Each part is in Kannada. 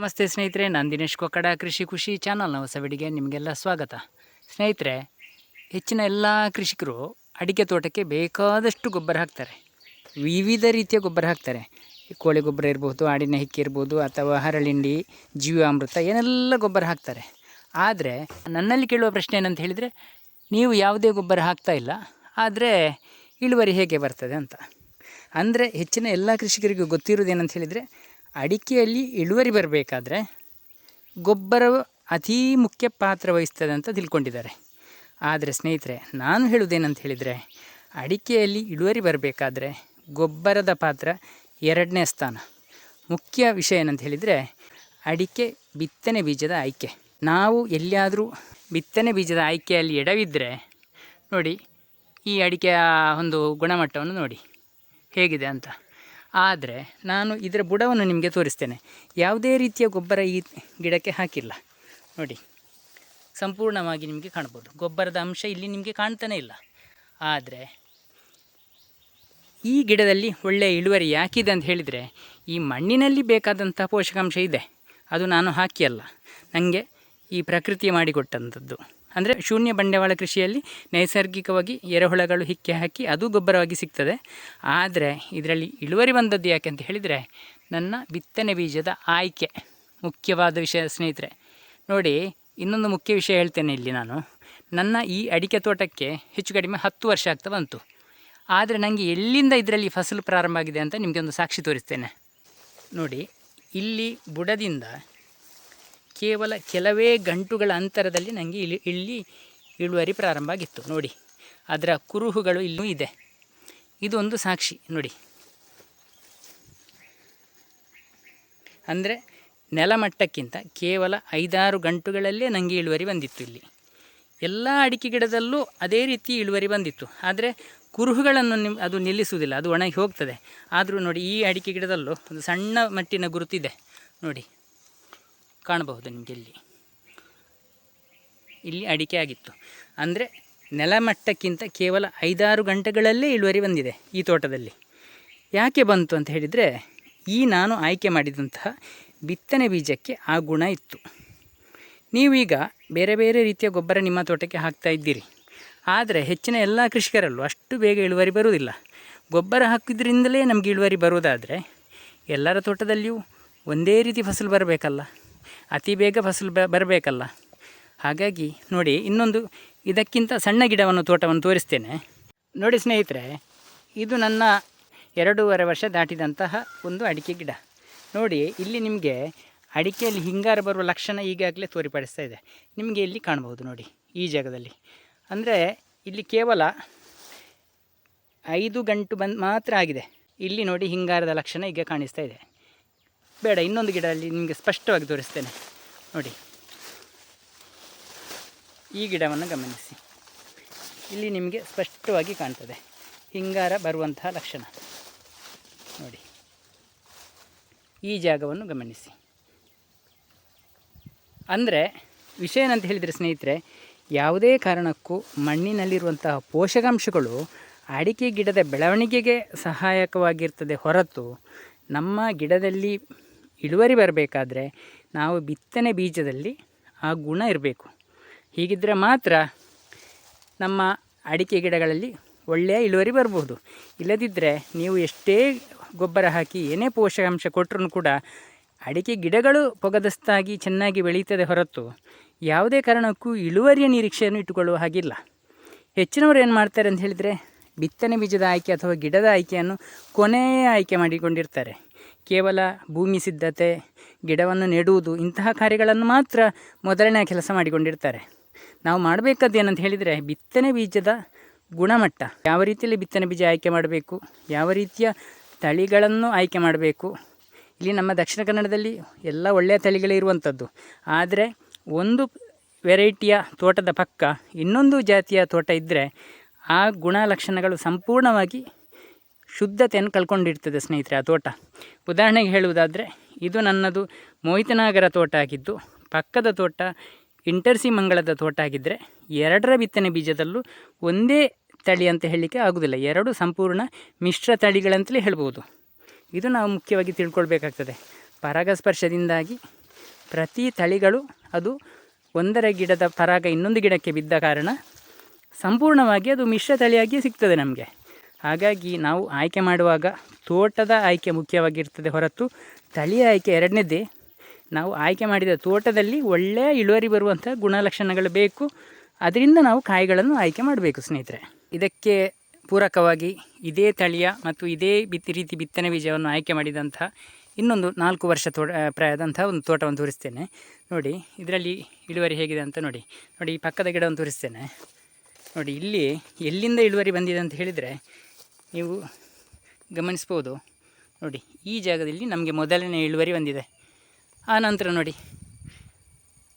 ನಮಸ್ತೆ ಸ್ನೇಹಿತರೆ, ನಾನು ದಿನೇಶ್ ಕೊಕ್ಕಡ, ಕೃಷಿ ಖುಷಿ ಚಾನಲ್ನ ಹೊಸ ವಿಡಿಗೆ ನಿಮಗೆಲ್ಲ ಸ್ವಾಗತ. ಸ್ನೇಹಿತರೆ, ಹೆಚ್ಚಿನ ಎಲ್ಲ ಕೃಷಿಕರು ಅಡಿಕೆ ತೋಟಕ್ಕೆ ಬೇಕಾದಷ್ಟು ಗೊಬ್ಬರ ಹಾಕ್ತಾರೆ. ವಿವಿಧ ರೀತಿಯ ಗೊಬ್ಬರ ಹಾಕ್ತಾರೆ. ಕೋಳಿ ಗೊಬ್ಬರ ಇರ್ಬೋದು, ಆಡಿನ ಹಿಕ್ಕಿ ಇರ್ಬೋದು, ಅಥವಾ ಹರಳಿಂಡಿ, ಜೀವಾಮೃತ, ಏನೆಲ್ಲ ಗೊಬ್ಬರ ಹಾಕ್ತಾರೆ. ಆದರೆ, ನನ್ನಲ್ಲಿ ಕೇಳುವ ಪ್ರಶ್ನೆ ಏನಂತ ಹೇಳಿದರೆ, ನೀವು ಯಾವುದೇ ಗೊಬ್ಬರ ಹಾಕ್ತಾ ಇಲ್ಲ, ಆದರೆ ಇಳುವರಿ ಹೇಗೆ ಬರ್ತದೆ ಅಂತ. ಅಂದರೆ, ಹೆಚ್ಚಿನ ಎಲ್ಲ ಕೃಷಿಕರಿಗೂ ಗೊತ್ತಿರೋದೇನಂತ ಹೇಳಿದರೆ ಅಡಿಕೆಯಲ್ಲಿ ಇಳುವರಿ ಬರಬೇಕಾದ್ರೆ ಗೊಬ್ಬರವು ಅತೀ ಮುಖ್ಯ ಪಾತ್ರ ವಹಿಸ್ತದೆ ಅಂತ ತಿಳ್ಕೊಂಡಿದ್ದಾರೆ. ಆದರೆ ಸ್ನೇಹಿತರೆ, ನಾನು ಹೇಳುವುದೇನಂತ ಹೇಳಿದರೆ, ಅಡಿಕೆಯಲ್ಲಿ ಇಳುವರಿ ಬರಬೇಕಾದ್ರೆ ಗೊಬ್ಬರದ ಪಾತ್ರ ಎರಡನೇ ಸ್ಥಾನ. ಮುಖ್ಯ ವಿಷಯ ಏನಂತ ಹೇಳಿದರೆ, ಅಡಿಕೆ ಬಿತ್ತನೆ ಬೀಜದ ಆಯ್ಕೆ. ನಾವು ಎಲ್ಲಿಯಾದರೂ ಬಿತ್ತನೆ ಬೀಜದ ಆಯ್ಕೆಯಲ್ಲಿ ಎಡವಿದ್ದರೆ ನೋಡಿ ಈ ಅಡಿಕೆಯ ಒಂದು ಗುಣಮಟ್ಟವನ್ನು ನೋಡಿ, ಹೇಗಿದೆ ಅಂತ. ಆದರೆ ನಾನು ಇದರ ಬುಡವನ್ನು ನಿಮಗೆ ತೋರಿಸ್ತೇನೆ. ಯಾವುದೇ ರೀತಿಯ ಗೊಬ್ಬರ ಈ ಗಿಡಕ್ಕೆ ಹಾಕಿಲ್ಲ. ನೋಡಿ, ಸಂಪೂರ್ಣವಾಗಿ ನಿಮಗೆ ಕಾಣ್ಬೋದು. ಗೊಬ್ಬರದ ಅಂಶ ಇಲ್ಲಿ ನಿಮಗೆ ಕಾಣ್ತಾನೆ ಇಲ್ಲ. ಆದರೆ ಈ ಗಿಡದಲ್ಲಿ ಒಳ್ಳೆಯ ಇಳುವರಿ ಯಾಕಿದೆ ಅಂತ ಹೇಳಿದರೆ, ಈ ಮಣ್ಣಿನಲ್ಲಿ ಬೇಕಾದಂಥ ಪೋಷಕಾಂಶ ಇದೆ. ಅದು ನಾನು ಹಾಕಿಯಲ್ಲ. ನನಗೆ ಈ ಪ್ರಕೃತಿ ಮಾಡಿಕೊಟ್ಟಂಥದ್ದು. ಅಂದರೆ ಶೂನ್ಯ ಬಂಡವಾಳ ಕೃಷಿಯಲ್ಲಿ ನೈಸರ್ಗಿಕವಾಗಿ ಎರೆಹುಳಗಳು ಹಿಕ್ಕೆ ಹಾಕಿ ಅದು ಗೊಬ್ಬರವಾಗಿ ಸಿಗ್ತದೆ. ಆದರೆ ಇದರಲ್ಲಿ ಇಳುವರಿ ಬಂದದ್ದು ಯಾಕೆ ಅಂತ ಹೇಳಿದರೆ ನನ್ನ ಬಿತ್ತನೆ ಬೀಜದ ಆಯ್ಕೆ ಮುಖ್ಯವಾದ ವಿಷಯ ಸ್ನೇಹಿತರೆ. ನೋಡಿ, ಇನ್ನೊಂದು ಮುಖ್ಯ ವಿಷಯ ಹೇಳ್ತೇನೆ ಇಲ್ಲಿ ನಾನು. ನನ್ನ ಈ ಅಡಿಕೆ ತೋಟಕ್ಕೆ ಹೆಚ್ಚು ಕಡಿಮೆ ಹತ್ತು ವರ್ಷ ಆಗ್ತಾ ಬಂತು. ಆದರೆ ನನಗೆ ಎಲ್ಲಿಂದ ಇದರಲ್ಲಿ ಫಸಲು ಪ್ರಾರಂಭ ಆಗಿದೆ ಅಂತ ನಿಮಗೆ ಒಂದು ಸಾಕ್ಷಿ ತೋರಿಸ್ತೇನೆ. ನೋಡಿ, ಇಲ್ಲಿ ಬುಡದಿಂದ ಕೇವಲ ಕೆಲವೇ ಗಂಟುಗಳ ಅಂತರದಲ್ಲಿ ನನಗೆ ಇಲ್ಲಿ ಇಲ್ಲಿ ಇಳುವರಿ ಪ್ರಾರಂಭ ಆಗಿತ್ತು. ನೋಡಿ, ಅದರ ಕುರುಹುಗಳು ಇಲ್ಲೂ ಇದೆ. ಇದೊಂದು ಸಾಕ್ಷಿ. ನೋಡಿ. ಅಂದರೆ ನೆಲಮಟ್ಟಕ್ಕಿಂತ ಕೇವಲ ಐದಾರು ಗಂಟುಗಳಲ್ಲೇ ನನಗೆ ಇಳುವರಿ ಬಂದಿತ್ತು ಇಲ್ಲಿ. ಎಲ್ಲ ಅಡಿಕೆ ಗಿಡದಲ್ಲೂ ಅದೇ ರೀತಿ ಇಳುವರಿ ಬಂದಿತ್ತು. ಆದರೆ ಕುರುಹುಗಳನ್ನು ನಿಮ್, ಅದು ನಿಲ್ಲಿಸುವುದಿಲ್ಲ, ಅದು ಒಣಗಿ ಹೋಗ್ತದೆ. ಆದರೂ ನೋಡಿ, ಈ ಅಡಿಕೆ ಗಿಡದಲ್ಲೂ ಒಂದು ಸಣ್ಣ ಮಟ್ಟಿನ ಗುರುತಿದೆ. ನೋಡಿ. ಕಾಣಬಹುದು ನಿಮಗೆ ಇಲ್ಲಿ ಇಲ್ಲಿ ಅಡಿಕೆ ಆಗಿತ್ತು. ಅಂದರೆ ನೆಲಮಟ್ಟಕ್ಕಿಂತ ಕೇವಲ ಐದಾರು ಗಂಟೆಗಳಲ್ಲೇ ಇಳುವರಿ ಬಂದಿದೆ ಈ ತೋಟದಲ್ಲಿ. ಯಾಕೆ ಬಂತು ಅಂತ ಹೇಳಿದರೆ, ಈ ನಾನು ಆಯ್ಕೆ ಮಾಡಿದಂತಹ ಬಿತ್ತನೆ ಬೀಜಕ್ಕೆ ಆ ಗುಣ ಇತ್ತು. ನೀವೀಗ ಬೇರೆ ಬೇರೆ ರೀತಿಯ ಗೊಬ್ಬರ ನಿಮ್ಮ ತೋಟಕ್ಕೆ ಹಾಕ್ತಾ ಇದ್ದೀರಿ. ಆದರೆ ಹೆಚ್ಚಿನ ಎಲ್ಲ ಕೃಷಿಕರಲ್ಲೂ ಅಷ್ಟು ಬೇಗ ಇಳುವರಿ ಬರುವುದಿಲ್ಲ. ಗೊಬ್ಬರ ಹಾಕಿದ್ರಿಂದಲೇ ನಮಗೆ ಇಳುವರಿ ಬರುವುದಾದರೆ ಎಲ್ಲರ ತೋಟದಲ್ಲಿಯೂ ಒಂದೇ ರೀತಿ ಫಸಲು ಬರಬೇಕಲ್ಲ. ಅತಿ ಬೇಗ ಫಸಲು ಬರಬೇಕಲ್ಲ. ಹಾಗಾಗಿ ನೋಡಿ, ಇನ್ನೊಂದು ಇದಕ್ಕಿಂತ ಸಣ್ಣ ಗಿಡವನ್ನು, ತೋಟವನ್ನು ತೋರಿಸ್ತೇನೆ. ನೋಡಿ ಸ್ನೇಹಿತರೆ, ಇದು ನನ್ನ ಎರಡೂವರೆ ವರ್ಷ ದಾಟಿದಂತಹ ಒಂದು ಅಡಿಕೆ ಗಿಡ. ನೋಡಿ, ಇಲ್ಲಿ ನಿಮಗೆ ಅಡಿಕೆಯಲ್ಲಿ ಹಿಂಗಾರ ಬರುವ ಲಕ್ಷಣ ಈಗಾಗಲೇ ತೋರಿಪಡಿಸ್ತಾ ಇದೆ. ನಿಮಗೆ ಇಲ್ಲಿ ಕಾಣ್ಬೋದು ನೋಡಿ, ಈ ಜಾಗದಲ್ಲಿ. ಅಂದರೆ, ಇಲ್ಲಿ ಕೇವಲ ಐದು ಗಂಟು ಬಂದು ಮಾತ್ರ ಆಗಿದೆ. ಇಲ್ಲಿ ನೋಡಿ ಹಿಂಗಾರದ ಲಕ್ಷಣ ಈಗ ಕಾಣಿಸ್ತಾ ಇದೆ. ಬೇಡ, ಇನ್ನೊಂದು ಗಿಡ ಅಲ್ಲಿ ನಿಮಗೆ ಸ್ಪಷ್ಟವಾಗಿ ತೋರಿಸ್ತೇನೆ. ನೋಡಿ. ಈ ಗಿಡವನ್ನು ಗಮನಿಸಿ. ಇಲ್ಲಿ ನಿಮಗೆ ಸ್ಪಷ್ಟವಾಗಿ ಕಾಣ್ತದೆ. ಹಿಂಗಾರ ಬರುವಂತಹ ಲಕ್ಷಣ. ನೋಡಿ. ಈ ಜಾಗವನ್ನು ಗಮನಿಸಿ. ಅಂದರೆ, ವಿಷಯ ಏನಂತ ಹೇಳಿದರೆ ಸ್ನೇಹಿತರೆ, ಯಾವುದೇ ಕಾರಣಕ್ಕೂ ಮಣ್ಣಿನಲ್ಲಿರುವಂತಹ ಪೋಷಕಾಂಶಗಳು ಅಡಿಕೆ ಗಿಡದ ಬೆಳವಣಿಗೆಗೆ ಸಹಾಯಕವಾಗಿರ್ತದೆ ಹೊರತು ನಮ್ಮ ಗಿಡದಲ್ಲಿ ಇಳುವರಿ ಬರಬೇಕಾದ್ರೆ ನಾವು ಬಿತ್ತನೆ ಬೀಜದಲ್ಲಿ ಆ ಗುಣ ಇರಬೇಕು. ಹೀಗಿದ್ದರೆ ಮಾತ್ರ ನಮ್ಮ ಅಡಿಕೆ ಗಿಡಗಳಲ್ಲಿ ಒಳ್ಳೆಯ ಇಳುವರಿ ಬರ್ಬೋದು. ಇಲ್ಲದಿದ್ದರೆ ನೀವು ಎಷ್ಟೇ ಗೊಬ್ಬರ ಹಾಕಿ ಏನೇ ಪೋಷಕಾಂಶ ಕೊಟ್ಟರೂ ಕೂಡ ಅಡಿಕೆ ಗಿಡಗಳು ಪೊಗದಸ್ತಾಗಿ ಚೆನ್ನಾಗಿ ಬೆಳೀತದೆ ಹೊರತು ಯಾವುದೇ ಕಾರಣಕ್ಕೂ ಇಳುವರಿಯ ನಿರೀಕ್ಷೆಯನ್ನು ಇಟ್ಟುಕೊಳ್ಳುವ ಹಾಗಿಲ್ಲ. ಹೆಚ್ಚಿನವರು ಏನು ಮಾಡ್ತಾರೆ ಅಂತ ಹೇಳಿದರೆ ಬಿತ್ತನೆ ಬೀಜದ ಆಯ್ಕೆ ಅಥವಾ ಗಿಡದ ಆಯ್ಕೆಯನ್ನು ಕೊನೆಯ ಆಯ್ಕೆ ಮಾಡಿಕೊಂಡಿರ್ತಾರೆ. ಕೇವಲ ಭೂಮಿ ಸಿದ್ಧತೆ, ಗಿಡವನ್ನು ನೆಡುವುದು, ಇಂತಹ ಕಾರ್ಯಗಳನ್ನು ಮಾತ್ರ ಮೊದಲನೇ ಕೆಲಸ ಮಾಡಿಕೊಂಡಿರ್ತಾರೆ. ನಾವು ಮಾಡಬೇಕಾದ್ದು ಏನಂತ ಹೇಳಿದರೆ ಬಿತ್ತನೆ ಬೀಜದ ಗುಣಮಟ್ಟ. ಯಾವ ರೀತಿಯಲ್ಲಿ ಬಿತ್ತನೆ ಬೀಜ ಆಯ್ಕೆ ಮಾಡಬೇಕು, ಯಾವ ರೀತಿಯ ತಳಿಗಳನ್ನು ಆಯ್ಕೆ ಮಾಡಬೇಕು. ಇಲ್ಲಿ ನಮ್ಮ ದಕ್ಷಿಣ ಕನ್ನಡದಲ್ಲಿ ಎಲ್ಲ ಒಳ್ಳೆಯ ತಳಿಗಳೇ ಇರುವಂಥದ್ದು. ಆದರೆ ಒಂದು ವೆರೈಟಿಯ ತೋಟದ ಪಕ್ಕ ಇನ್ನೊಂದು ಜಾತಿಯ ತೋಟ ಇದ್ದರೆ ಆ ಗುಣಲಕ್ಷಣಗಳು ಸಂಪೂರ್ಣವಾಗಿ ಶುದ್ಧತೆಯನ್ನು ಕಳ್ಕೊಂಡಿರ್ತದೆ ಸ್ನೇಹಿತರೆ ಆ ತೋಟ. ಉದಾಹರಣೆಗೆ ಹೇಳುವುದಾದರೆ, ಇದು ನನ್ನದು ಮೋಹಿತನಾಗರ ತೋಟ ಆಗಿದ್ದು, ಪಕ್ಕದ ತೋಟ ಇಂಟರ್ಸಿ ಮಂಗಳದ ತೋಟ ಆಗಿದ್ದರೆ ಎರಡರ ಬಿತ್ತನೆ ಬೀಜದಲ್ಲೂ ಒಂದೇ ತಳಿ ಅಂತ ಹೇಳಲಿಕ್ಕೆ ಆಗುವುದಿಲ್ಲ ಎರಡು ಸಂಪೂರ್ಣ ಮಿಶ್ರ ತಳಿಗಳಂತಲೇ ಹೇಳ್ಬೋದು. ಇದು ನಾವು ಮುಖ್ಯವಾಗಿ ತಿಳ್ಕೊಳ್ಬೇಕಾಗ್ತದೆ. ಪರಾಗಸ್ಪರ್ಶದಿಂದಾಗಿ ಪ್ರತಿ ತಳಿಗಳು ಅದು ಒಂದರ ಗಿಡದ ಪರಾಗ ಇನ್ನೊಂದು ಗಿಡಕ್ಕೆ ಬಿದ್ದ ಕಾರಣ ಸಂಪೂರ್ಣವಾಗಿ ಅದು ಮಿಶ್ರ ತಳಿಯಾಗಿಯೇ ಸಿಗ್ತದೆ ನಮಗೆ. ಹಾಗಾಗಿ ನಾವು ಆಯ್ಕೆ ಮಾಡುವಾಗ ತೋಟದ ಆಯ್ಕೆ ಮುಖ್ಯವಾಗಿರ್ತದೆ ಹೊರತು ತಳಿಯ ಆಯ್ಕೆ ಎರಡನೇದೇ ನಾವು ಆಯ್ಕೆ ಮಾಡಿದ ತೋಟದಲ್ಲಿ ಒಳ್ಳೆಯ ಇಳುವರಿ ಬರುವಂಥ ಗುಣಲಕ್ಷಣಗಳು ಬೇಕು. ಅದರಿಂದ ನಾವು ಕಾಯಿಗಳನ್ನು ಆಯ್ಕೆ ಮಾಡಬೇಕು ಸ್ನೇಹಿತರೆ. ಇದಕ್ಕೆ ಪೂರಕವಾಗಿ ಇದೇ ತಳಿಯ ಮತ್ತು ಇದೇ ಬಿತ್ತಿ ರೀತಿ ಬಿತ್ತನೆ ಬೀಜವನ್ನು ಆಯ್ಕೆ ಮಾಡಿದಂತಹ ಇನ್ನೊಂದು ನಾಲ್ಕು ವರ್ಷ ತೋಟ ಪ್ರಾಯದಂಥ ಒಂದು ತೋಟವನ್ನು ತೋರಿಸ್ತೇನೆ. ನೋಡಿ, ಇದರಲ್ಲಿ ಇಳುವರಿ ಹೇಗಿದೆ ಅಂತ ನೋಡಿ. ನೋಡಿ, ಈ ಪಕ್ಕದ ಗಿಡವನ್ನು ತೋರಿಸ್ತೇನೆ. ನೋಡಿ, ಇಲ್ಲಿ ಎಲ್ಲಿಂದ ಇಳುವರಿ ಬಂದಿದೆ ಅಂತ ಹೇಳಿದರೆ, ನೀವು ಗಮನಿಸ್ಬೋದು. ನೋಡಿ, ಈ ಜಾಗದಲ್ಲಿ ನಮಗೆ ಮೊದಲನೇ ಇಳುವರಿ ಬಂದಿದೆ. ಆ ನಂತರ ನೋಡಿ,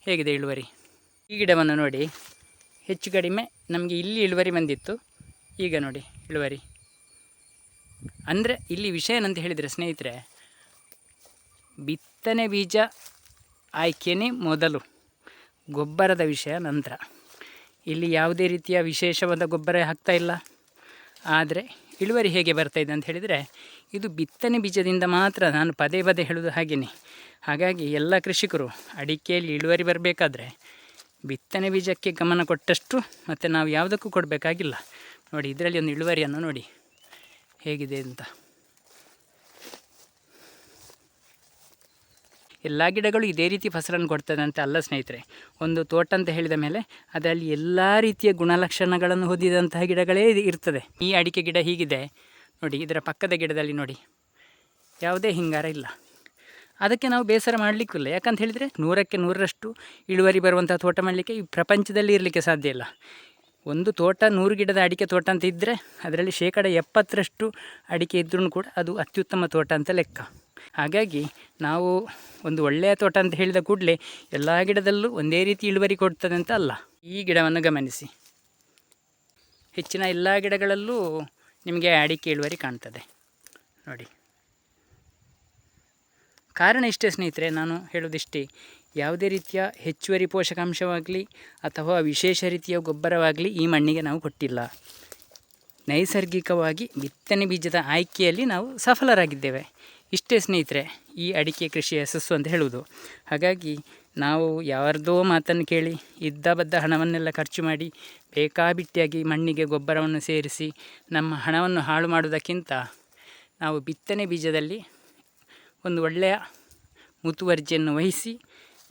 ಹೇಗಿದೆ ಇಳುವರಿ? ಈ ಗಿಡವನ್ನು ನೋಡಿ, ಹೆಚ್ಚು ಕಡಿಮೆ ನಮಗೆ ಇಲ್ಲಿ ಇಳುವರಿ ಬಂದಿತ್ತು. ಈಗ ನೋಡಿ, ಇಳುವರಿ. ಅಂದರೆ, ಇಲ್ಲಿ ವಿಷಯ ಏನಂತ ಹೇಳಿದರೆ ಸ್ನೇಹಿತರೆ, ಬಿತ್ತನೆ ಬೀಜ ಆಯ್ಕೆಯೇ ಮೊದಲು, ಗೊಬ್ಬರದ ವಿಷಯ ನಂತರ. ಇಲ್ಲಿ ಯಾವುದೇ ರೀತಿಯ ವಿಶೇಷವಾದ ಗೊಬ್ಬರ ಹಾಕ್ತಾ ಇಲ್ಲ. ಆದರೆ ಇಳುವರಿ ಹೇಗೆ ಬರ್ತಾ ಅಂತ ಹೇಳಿದರೆ, ಇದು ಬಿತ್ತನೆ ಬೀಜದಿಂದ ಮಾತ್ರ ನಾನು ಪದೇ ಪದೇ ಹೇಳೋದು ಹಾಗೆಯೇ ಹಾಗಾಗಿ ಎಲ್ಲ ಕೃಷಿಕರು ಅಡಿಕೆಯಲ್ಲಿ ಇಳುವರಿ ಬರಬೇಕಾದ್ರೆ ಬಿತ್ತನೆ ಬೀಜಕ್ಕೆ ಗಮನ ಕೊಟ್ಟಷ್ಟು ಮತ್ತು ನಾವು ಯಾವುದಕ್ಕೂ ಕೊಡಬೇಕಾಗಿಲ್ಲ. ನೋಡಿ, ಇದರಲ್ಲಿ ಒಂದು ಇಳುವರಿಯನ್ನು ನೋಡಿ ಹೇಗಿದೆ ಅಂತ. ಎಲ್ಲ ಗಿಡಗಳು ಇದೇ ರೀತಿ ಫಸಲನ್ನು ಕೊಡ್ತದೆ ಅಂತ ಅಲ್ಲ ಸ್ನೇಹಿತರೆ. ಒಂದು ತೋಟ ಅಂತ ಹೇಳಿದ ಮೇಲೆ ಅದರಲ್ಲಿ ಎಲ್ಲ ರೀತಿಯ ಗುಣಲಕ್ಷಣಗಳನ್ನು ಹೊಂದಿದಂತಹ ಗಿಡಗಳೇ ಇರ್ತದೆ. ಈ ಅಡಿಕೆ ಗಿಡ ಹೀಗಿದೆ. ನೋಡಿ, ಇದರ ಪಕ್ಕದ ಗಿಡದಲ್ಲಿ ನೋಡಿ. ಯಾವುದೇ ಹಿಂಗಾರ ಇಲ್ಲ. ಅದಕ್ಕೆ ನಾವು ಬೇಸರ ಮಾಡಲಿಕ್ಕಿಲ್ಲ ಯಾಕಂತ ಹೇಳಿದರೆ ನೂರಕ್ಕೆ ನೂರರಷ್ಟು ಇಳುವರಿ ಬರುವಂಥ ತೋಟ ಮಾಡಲಿಕ್ಕೆ ಈ ಪ್ರಪಂಚದಲ್ಲಿ ಇರಲಿಕ್ಕೆ ಸಾಧ್ಯ ಇಲ್ಲ. ಒಂದು ತೋಟ ನೂರು ಗಿಡದ ಅಡಿಕೆ ತೋಟ ಅಂತ ಇದ್ದರೆ ಅದರಲ್ಲಿ ಶೇಕಡ ಎಪ್ಪತ್ತರಷ್ಟು ಅಡಿಕೆ ಇದ್ರೂ ಕೂಡ ಅದು ಅತ್ಯುತ್ತಮ ತೋಟ ಅಂತ ಲೆಕ್ಕ. ಹಾಗಾಗಿ ನಾವು ಒಂದು ಒಳ್ಳೆಯ ತೋಟ ಅಂತ ಹೇಳಿದ ಕೂಡಲೇ ಎಲ್ಲ ಗಿಡದಲ್ಲೂ ಒಂದೇ ರೀತಿ ಇಳುವರಿ ಕೊಡ್ತದೆ ಅಂತ ಅಲ್ಲ. ಈ ಗಿಡವನ್ನು ಗಮನಿಸಿ. ಹೆಚ್ಚಿನ ಎಲ್ಲ ಗಿಡಗಳಲ್ಲೂ ನಿಮಗೆ ಅಡಿಕೆ ಇಳುವರಿ ಕಾಣ್ತದೆ. ನೋಡಿ. ಕಾರಣ ಇಷ್ಟೇ ಸ್ನೇಹಿತರೆ, ನಾನು ಹೇಳೋದಿಷ್ಟೇ ಯಾವುದೇ ರೀತಿಯ ಹೆಚ್ಚುವರಿ ಪೋಷಕಾಂಶವಾಗಲಿ ಅಥವಾ ವಿಶೇಷ ರೀತಿಯ ಗೊಬ್ಬರವಾಗಲಿ ಈ ಮಣ್ಣಿಗೆ ನಾವು ಕೊಟ್ಟಿಲ್ಲ. ನೈಸರ್ಗಿಕವಾಗಿ ಬಿತ್ತನೆ ಬೀಜದ ಆಯ್ಕೆಯಲ್ಲಿ ನಾವು ಸಫಲರಾಗಿದ್ದೇವೆ. ಇಷ್ಟೇ ಸ್ನೇಹಿತರೆ, ಈ ಅಡಿಕೆ ಕೃಷಿ ಯಶಸ್ಸು ಅಂತ ಹೇಳುವುದು. ಹಾಗಾಗಿ ನಾವು ಯಾರದೋ ಮಾತನ್ನು ಕೇಳಿ, ಇದ್ದ ಬದ್ದ ಹಣವನ್ನೆಲ್ಲ ಖರ್ಚು ಮಾಡಿ, ಬೇಕಾಬಿಟ್ಟಿಯಾಗಿ ಮಣ್ಣಿಗೆ ಗೊಬ್ಬರವನ್ನು ಸೇರಿಸಿ, ನಮ್ಮ ಹಣವನ್ನು ಹಾಳು ಮಾಡುವುದಕ್ಕಿಂತ ನಾವು ಬಿತ್ತನೆ ಬೀಜದಲ್ಲಿ ಒಂದು ಒಳ್ಳೆಯ ಮುತುವರ್ಜಿಯನ್ನು ವಹಿಸಿ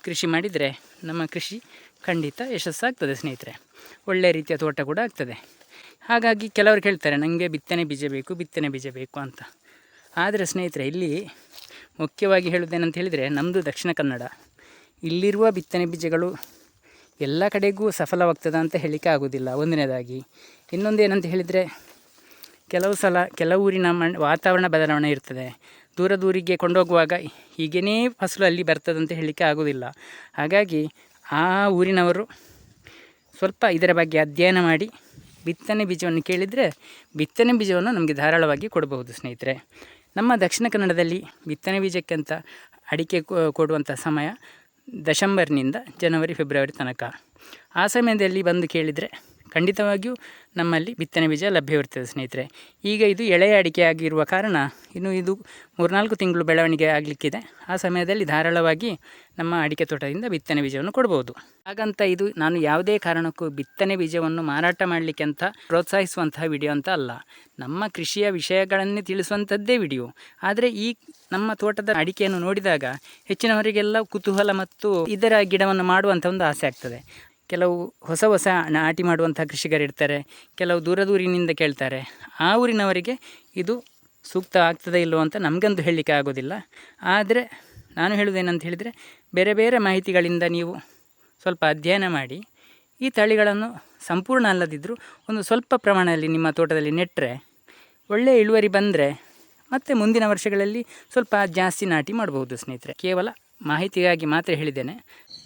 ಕೃಷಿ ಮಾಡಿದರೆ ನಮ್ಮ ಕೃಷಿ ಖಂಡಿತ ಯಶಸ್ಸಾಗ್ತದೆ ಸ್ನೇಹಿತರೆ. ಒಳ್ಳೆಯ ರೀತಿಯ ತೋಟ ಕೂಡ ಆಗ್ತದೆ. ಹಾಗಾಗಿ ಕೆಲವರು ಹೇಳ್ತಾರೆ ನನಗೆ ಬಿತ್ತನೆ ಬೀಜ ಬೇಕು, ಬಿತ್ತನೆ ಬೀಜ ಬೇಕು ಅಂತ. ಆದರೆ ಸ್ನೇಹಿತರೆ, ಇಲ್ಲಿ ಮುಖ್ಯವಾಗಿ ಹೇಳೋದೇನಂತ ಹೇಳಿದರೆ ನಮ್ಮದು ದಕ್ಷಿಣ ಕನ್ನಡ. ಇಲ್ಲಿರುವ ಬಿತ್ತನೆ ಬೀಜಗಳು ಎಲ್ಲ ಕಡೆಗೂ ಸಫಲವಾಗ್ತದ ಅಂತ ಹೇಳಿಕೆ ಆಗೋದಿಲ್ಲ ಒಂದನೇದಾಗಿ, ಇನ್ನೊಂದೇನಂತ ಹೇಳಿದರೆ, ಕೆಲವು ಸಲ ಕೆಲವು ಊರಿನ ವಾತಾವರಣ ಬದಲಾವಣೆ ಇರ್ತದೆ. ದೂರ ದೂರಿಗೆ ಕೊಂಡೋಗುವಾಗ ಹೀಗೇ ಫಸಲು ಅಲ್ಲಿ ಬರ್ತದಂತ ಹೇಳಲಿಕ್ಕೆ ಆಗೋದಿಲ್ಲ ಹಾಗಾಗಿ ಆ ಊರಿನವರು ಸ್ವಲ್ಪ ಇದರ ಬಗ್ಗೆ ಅಧ್ಯಯನ ಮಾಡಿ ಬಿತ್ತನೆ ಬೀಜವನ್ನು ಕೇಳಿದರೆ ಬಿತ್ತನೆ ಬೀಜವನ್ನು ನಮಗೆ ಧಾರಾಳವಾಗಿ ಕೊಡಬಹುದು ಸ್ನೇಹಿತರೆ. ನಮ್ಮ ದಕ್ಷಿಣ ಕನ್ನಡದಲ್ಲಿ ಬಿತ್ತನೆ ಬೀಜಕ್ಕೆ ಅಂತ ಅಡಿಕೆ ಕೊಡುವಂಥ ಸಮಯ ದಶಂಬರ್ನಿಂದ ಜನವರಿ, ಫೆಬ್ರವರಿ ತನಕ. ಆ ಸಮಯದಲ್ಲಿ ಬಂದು ಕೇಳಿದರೆ ಖಂಡಿತವಾಗಿಯೂ ನಮ್ಮಲ್ಲಿ ಬಿತ್ತನೆ ಬೀಜ ಲಭ್ಯವಿರ್ತದೆ ಸ್ನೇಹಿತರೆ. ಈಗ ಇದು ಎಳೆಯ ಅಡಿಕೆ ಆಗಿರುವ ಕಾರಣ ಇನ್ನು ಇದು ಮೂರ್ನಾಲ್ಕು ತಿಂಗಳು ಬೆಳವಣಿಗೆ ಆಗಲಿಕ್ಕಿದೆ. ಆ ಸಮಯದಲ್ಲಿ ಧಾರಾಳವಾಗಿ ನಮ್ಮ ಅಡಿಕೆ ತೋಟದಿಂದ ಬಿತ್ತನೆ ಬೀಜವನ್ನು ಕೊಡ್ಬೋದು ಹಾಗಂತ ಇದು ನಾನು ಯಾವುದೇ ಕಾರಣಕ್ಕೂ ಬಿತ್ತನೆ ಬೀಜವನ್ನು ಮಾರಾಟ ಮಾಡಲಿಕ್ಕೆ ಅಂತ ಪ್ರೋತ್ಸಾಹಿಸುವಂತಹ ವಿಡಿಯೋ ಅಂತ ಅಲ್ಲ. ನಮ್ಮ ಕೃಷಿಯ ವಿಷಯಗಳನ್ನೇ ತಿಳಿಸುವಂಥದ್ದೇ ವಿಡಿಯೋ. ಆದರೆ ಈ ನಮ್ಮ ತೋಟದ ಅಡಿಕೆಯನ್ನು ನೋಡಿದಾಗ ಹೆಚ್ಚಿನವರಿಗೆಲ್ಲ ಕುತೂಹಲ ಮತ್ತು ಇದರ ಗಿಡವನ್ನು ಮಾಡುವಂಥ ಒಂದು ಆಸೆ ಆಗ್ತದೆ. ಕೆಲವು ಹೊಸ ಹೊಸ ನಾಟಿ ಮಾಡುವಂಥ ಕೃಷಿಕರಿರ್ತಾರೆ ಕೆಲವು ದೂರ ದೂರಿನಿಂದ ಕೇಳ್ತಾರೆ. ಆ ಊರಿನವರಿಗೆ ಇದು ಸೂಕ್ತ ಆಗ್ತದೆ ಇಲ್ಲೋ ಅಂತ ನಮಗಂತೂ ಹೇಳಲಿಕ್ಕೆ ಆಗೋದಿಲ್ಲ. ಆದರೆ ನಾನು ಹೇಳುವುದೇನಂತ ಹೇಳಿದರೆ, ಬೇರೆ ಬೇರೆ ಮಾಹಿತಿಗಳಿಂದ ನೀವು ಸ್ವಲ್ಪ ಅಧ್ಯಯನ ಮಾಡಿ, ಈ ತಳಿಗಳನ್ನು ಸಂಪೂರ್ಣ ಅಲ್ಲದಿದ್ದರೂ ಒಂದು ಸ್ವಲ್ಪ ಪ್ರಮಾಣದಲ್ಲಿ ನಿಮ್ಮ ತೋಟದಲ್ಲಿ ನೆಟ್ಟರೆ ಒಳ್ಳೆಯ ಇಳುವರಿ ಬಂದರೆ ಮತ್ತು ಮುಂದಿನ ವರ್ಷಗಳಲ್ಲಿ ಸ್ವಲ್ಪ ಜಾಸ್ತಿ ನಾಟಿ ಮಾಡಬಹುದು ಸ್ನೇಹಿತರೆ. ಕೇವಲ ಮಾಹಿತಿಗಾಗಿ ಮಾತ್ರ ಹೇಳಿದ್ದೇನೆ.